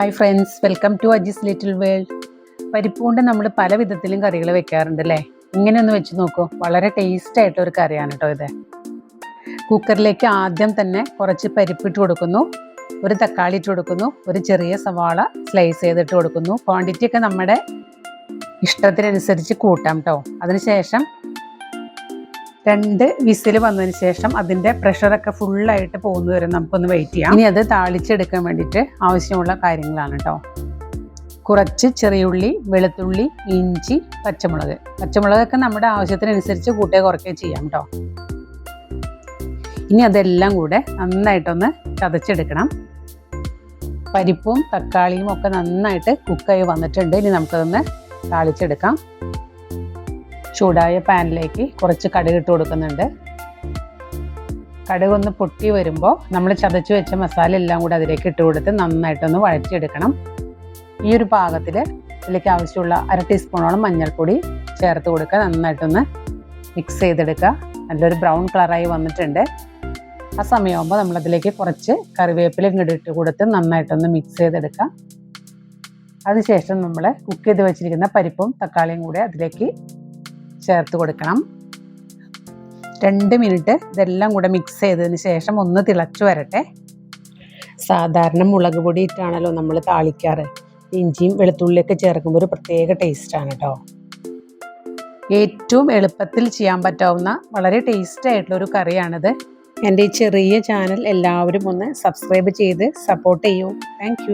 Hi friends welcome to Ajis little world പരിപ്പ് കൊണ്ട് നമ്മൾ പല വിധത്തിലും കറികൾ വെക്കാറുണ്ട് അല്ലേ? ഇങ്ങനെ ഒന്ന് വെച്ച് നോക്കൂ. വളരെ ടേസ്റ്റ് ആയിട്ടുള്ള ഒരു കറിയാണ് കേട്ടോ ഇത്. കുക്കറിലേക്ക് ആദ്യം തന്നെ കുറച്ച് പരിപ്പ് ഇട്ട് കൊടുക്കുന്നു. ഒരു തക്കാളി ഇട്ട് കൊടുക്കുന്നു. ഒരു ചെറിയ സവാള സ്ലൈസ് ചെയ്തിട്ട് കൊടുക്കുന്നു. ക്വാണ്ടിറ്റി ഒക്കെ നമ്മുടെ ഇഷ്ടത്തിനനുസരിച്ച് കൂട്ടാം കേട്ടോ അതിനുശേഷം രണ്ട് വിസിൽ വന്നതിന് ശേഷം അതിന്റെ പ്രഷറൊക്കെ ഫുള്ളായിട്ട് പോകുന്ന വരെ നമുക്കൊന്ന് വെയിറ്റ് ചെയ്യാം. ഇനി അത് താളിച്ചെടുക്കാൻ വേണ്ടിയിട്ട് ആവശ്യമുള്ള കാര്യങ്ങളാണ് കേട്ടോ കുറച്ച് ചെറിയുള്ളി വെളുത്തുള്ളി ഇഞ്ചി പച്ചമുളക്. പച്ചമുളകൊക്കെ നമ്മുടെ ആവശ്യത്തിനനുസരിച്ച് കൂട്ടുക കുറയ്ക്കുകയോ ചെയ്യാം കേട്ടോ ഇനി അതെല്ലാം കൂടെ നന്നായിട്ടൊന്ന് ചതച്ചെടുക്കണം. പരിപ്പും തക്കാളിയും ഒക്കെ നന്നായിട്ട് കുക്കായി വന്നിട്ടുണ്ട്. ഇനി നമുക്കതൊന്ന് താളിച്ചെടുക്കാം. ചൂടായ പാനിലേക്ക് കുറച്ച് കടുക് ഇട്ട് കൊടുക്കുന്നുണ്ട്. കടുക് ഒന്ന് പൊട്ടി വരുമ്പോൾ നമ്മൾ ചതച്ച് വെച്ച മസാല എല്ലാം കൂടി അതിലേക്ക് ഇട്ട് കൊടുത്ത് നന്നായിട്ടൊന്ന് വഴറ്റിയെടുക്കണം. ഈ ഒരു പാകത്തിൽ ഇതിലേക്ക് ആവശ്യമുള്ള അര ടീസ്പൂണോളം മഞ്ഞൾപ്പൊടി ചേർത്ത് കൊടുക്കുക. നന്നായിട്ടൊന്ന് മിക്സ് ചെയ്തെടുക്കുക. നല്ലൊരു ബ്രൗൺ കളറായി വന്നിട്ടുണ്ട്. ആ സമയമാകുമ്പോൾ നമ്മളതിലേക്ക് കുറച്ച് കറിവേപ്പില ഇങ്ങോട്ട് ഇട്ട് കൊടുത്ത് നന്നായിട്ടൊന്ന് മിക്സ് ചെയ്തെടുക്കുക. അതിനുശേഷം നമ്മൾ കുക്ക് ചെയ്ത് വെച്ചിരിക്കുന്ന പരിപ്പും തക്കാളിയും കൂടെ അതിലേക്ക് ചേർത്ത് കൊടുക്കണം. രണ്ട് മിനിറ്റ് ഇതെല്ലാം കൂടെ മിക്സ് ചെയ്തതിന് ശേഷം ഒന്ന് തിളച്ചു വരട്ടെ. സാധാരണ മുളക് പൊടി ഇട്ടാണല്ലോ നമ്മൾ താളിക്കാറ്. ഇഞ്ചിയും വെളുത്തുള്ളിയൊക്കെ ചേർക്കുമ്പോൾ ഒരു പ്രത്യേക ടേസ്റ്റാണ് കേട്ടോ ഏറ്റവും എളുപ്പത്തിൽ ചെയ്യാൻ പറ്റാവുന്ന വളരെ ടേസ്റ്റ് ആയിട്ടുള്ള ഒരു കറിയാണിത്. എന്റെ ഈ ചെറിയ ചാനൽ എല്ലാവരും ഒന്ന് സബ്സ്ക്രൈബ് ചെയ്ത് സപ്പോർട്ട് ചെയ്യൂ. താങ്ക്